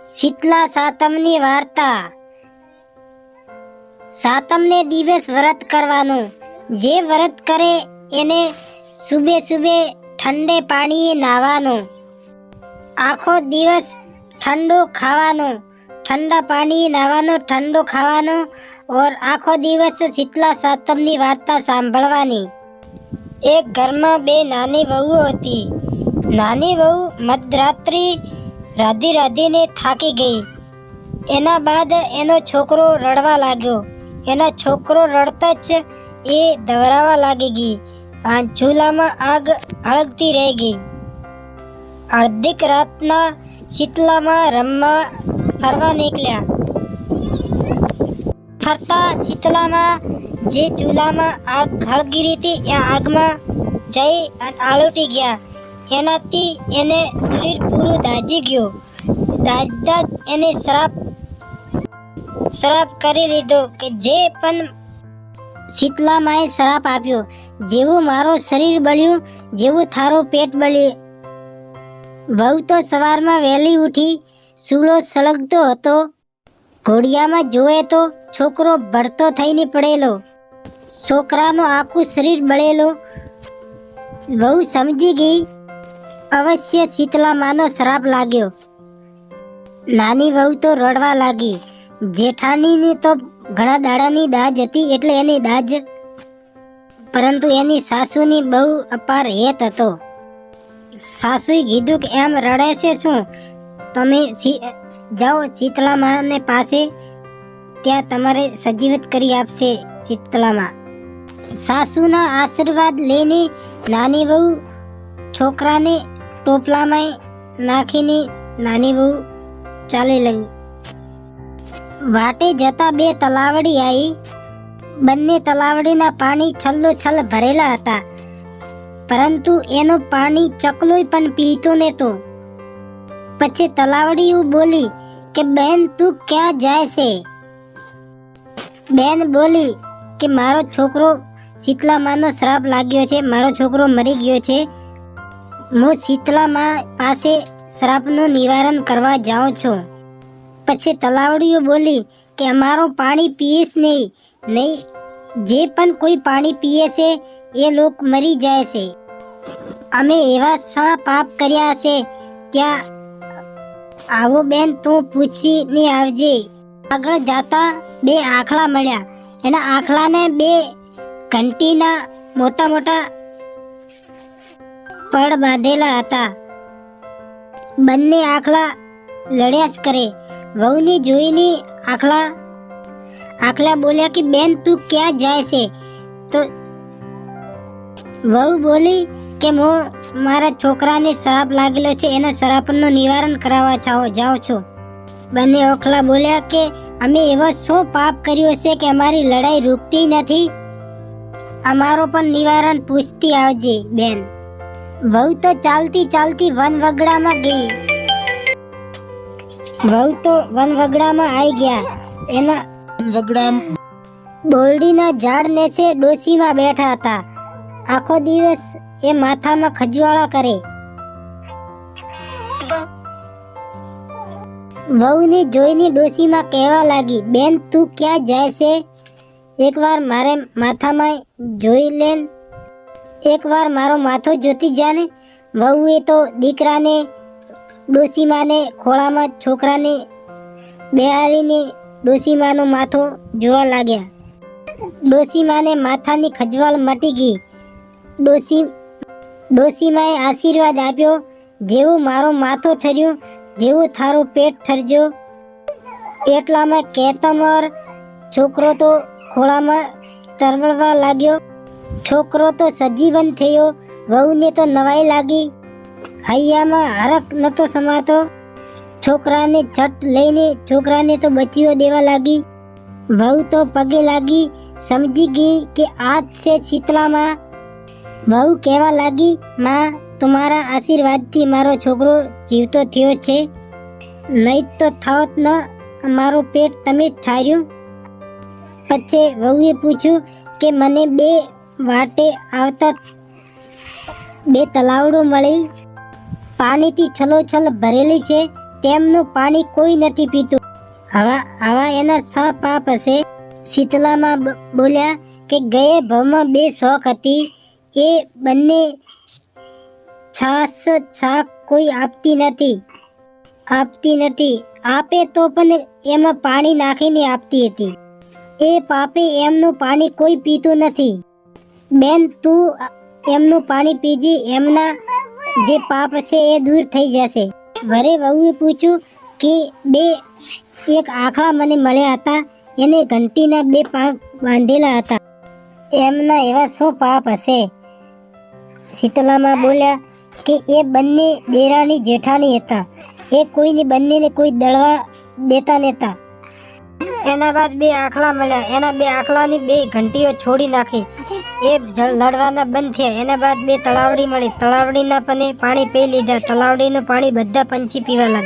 શીતલા સાતમની વાર્તા. સાતમને દિવસ વ્રત કરવાનું. જે વ્રત કરે એને સુબે સુબે ઠંડે પાણીએ નાહવાનું આખો દિવસ ઠંડુ ખાવાનું. ઠંડા પાણીએ નાહવાનું ઠંડુ ખાવાનું ઓર આખો દિવસ શીતલા સાતમની વાર્તા સાંભળવાની. એક ઘરમાં બે નાની વહુ હતી. નાની વહુ મધરાત્રિ રાધી રાધીને થાકી ગઈ. એના બાદ એનો છોકરો રડવા લાગ્યો. એના છોકરો રડતા જ એ ધવરાવા લાગી ગઈ. ચૂલામાં આગ હળગતી રહી ગઈ. અડધીક રાતના શીતલામાં રમવા ફરવા નીકળ્યા. ફરતા શીતલામાં જે ચૂલામાં આગ હળગી હતી, એ આગમાં જઈ આલોટી ગયા. એનાથી એને શરીર પૂરું દાજી ગયું. દાજતા એને શ્રાપ શ્રાપ કરી લીધો કે જે પણ શીતલામાએ શ્રાપ આપ્યો, જેવું મારું શરીર બળ્યું, જેવું થારું પેટ બળી વહુ તો સવારમાં વહેલી ઉઠી, સૂળો સળગતો હતો. ઘોડિયામાં જોવે તો છોકરો ભરતો થઈને પડેલો. છોકરાનું આખું શરીર બળેલો. વહુ સમજી ગઈ અવશ્ય શીતલામાનો શ્રાપ લાગ્યો. નાની વહુ તો રડવા લાગી. જેઠાણીની તો ઘણા દાડાની દાજ હતી એટલે એની દાજ. પરંતુ એની સાસુની બહુ અપાર હેત હતો. સાસુએ કીધું કે, એમ રડે છે શું? તમે જાઓ શીતળા માને પાસે. ત્યાં તમારે સજીવત કરી આપશે શીતળામાં સાસુના આશીર્વાદ લઈને નાની વહુ છોકરાને ટોપલામાં નાખીને નાની બહુ ચાલી લઈ. વાટે જતા બે તલાવડી આવી બંને તલાવડીના પાણી છલ્લો છલ ભરેલા હતા. પરંતુ એનું પાણી ચકલોય પણ પીતો નહોતો. પછી તલાવડીઓ બોલી કે, બેન, તું ક્યાં જાય છે? બેન બોલી કે, મારો છોકરો શીતલામાનો શ્રાપ લાગ્યો છે, મારો છોકરો મરી ગયો છે હું શીતલામાં પાસે શ્રાપનું નિવારણ કરવા જાઉં છું. પછી તલાવડીઓ બોલી કે અમારું પાણી પીએશ નહીં. નહીં, જે પણ કોઈ પાણી પીએ છે એ લોક મરી જાય છે. અમે એવા શા પાપ કર્યા છે ત્યાં આવો બેન તું પૂછીને આવજે. આગળ જાતા બે આખલા મળ્યા. એના આખલાને બે ઘંટીના મોટા મોટા પડ બાંધેલા હતા. બંને આખલા લડ્યા જ કરે. વહુને જોઈને આખલા આખલા બોલ્યા કે, બેન, તું ક્યાં જાય છે? તો વહુ બોલી કે, હું મારા છોકરાને શ્રાપ લાગેલો છે. એના શ્રાપનું નિવારણ કરાવવા જાઓ જાઉં છું. બંને ઓખલા બોલ્યા કે, અમે એવો શું પાપ કર્યો છે કે અમારી લડાઈ રૂકતી નથી? અમારો પણ નિવારણ પૂછતી આવજે, બેન. વહુ તો ચાલતી ચાલતી વન વગડામાં ગઈ. વહુ તો વન વગડામાં આવી ગયા. એના વગડામ બોરડીના ઝાડ નેચે ડોશીમાં બેઠા હતા. આખો દિવસ એ માથામાં ખજવાળા કરે. વહુને જોઈને ડોશીમાં કહેવા લાગી બેન તું ક્યાં જાય છે? એકવાર મારે માથામાં જોઈ લેન. એકવાર મારો માથો જોતી જાને, વહુએ તો દીકરાને ડોસીમાને ખોળામાં છોકરાને બેહારીને ડોસીમાનો માથો જોવા લાગ્યા. ડોસીમાને માથાની ખજવાળ મટી ગઈ. ડોસી ડોસીમાએ આશીર્વાદ આપ્યો, જેવું મારો માથો ઠર્યું, જેવું થારું પેટ ઠરજો. એટલામાં કેતમર છોકરો તો ખોળામાં ટરવળવા લાગ્યો. છોકરો તો સજીવન થયો, વહુને તો નવાઈ લાગી. હૈયામાં હરક નતો સમાતો. છોકરાને છટ લઈને છોકરાને તો બચીઓ દેવા લાગી. વહુ તો પગે લાગી, સમજી ગઈ કે આ જ છે શીતળામાં. વહુ કહેવા લાગી, માં, તમારા આશીર્વાદથી મારો છોકરો જીવતો થયો છે. નહીં તો થાવત ન, મારું પેટ તમે જ ઠાર્યું. પછી વહુએ પૂછ્યું કે, મને બે વાટે આવતા બે તલાવડું મળી. પાણીથી છલોછલ ભરેલી છે. તેમનું પાણી કોઈ નથી પીતું. આવા આવા એના છ પાપ હશે. શીતલામાં બોલ્યા કે ગયે ભવમાં બે શોખ હતી. એ બંને છાસ, છાક કોઈ આપતી નથી. આપતી નથી. આપે તો પણ એમાં પાણી નાખીને આપતી હતી. એ પાપે એમનું પાણી કોઈ પીતું નથી. બેન, તું એમનું પાણી પીજી, એમના જે પાપ છે એ દૂર થઈ જશે. વરે વહુએ પૂછ્યું કે, બે, એક આખલા મને મળ્યા હતા. એને ઘંટીના બે પાંખ બાંધેલા હતા. એમના એવા શું પાપ હશે. શીતલામાં બોલ્યા કે, એ બંને દેરાણી જેઠાણી હતા. એ કોઈની બંનેને કોઈ દળવા દેતા નહોતા. એના બાદ બે આખલા મળ્યા. એના બે આખલાની બે ઘંટીઓ છોડી નાખી. એ લડવાના બંધ થયા. એના બાદ બે તળાવડી મળી. તળાવડીના પણ પાણી પી લીધા. તળાવડીનું પાણી બધા પંછી પીવા લાગ્યા.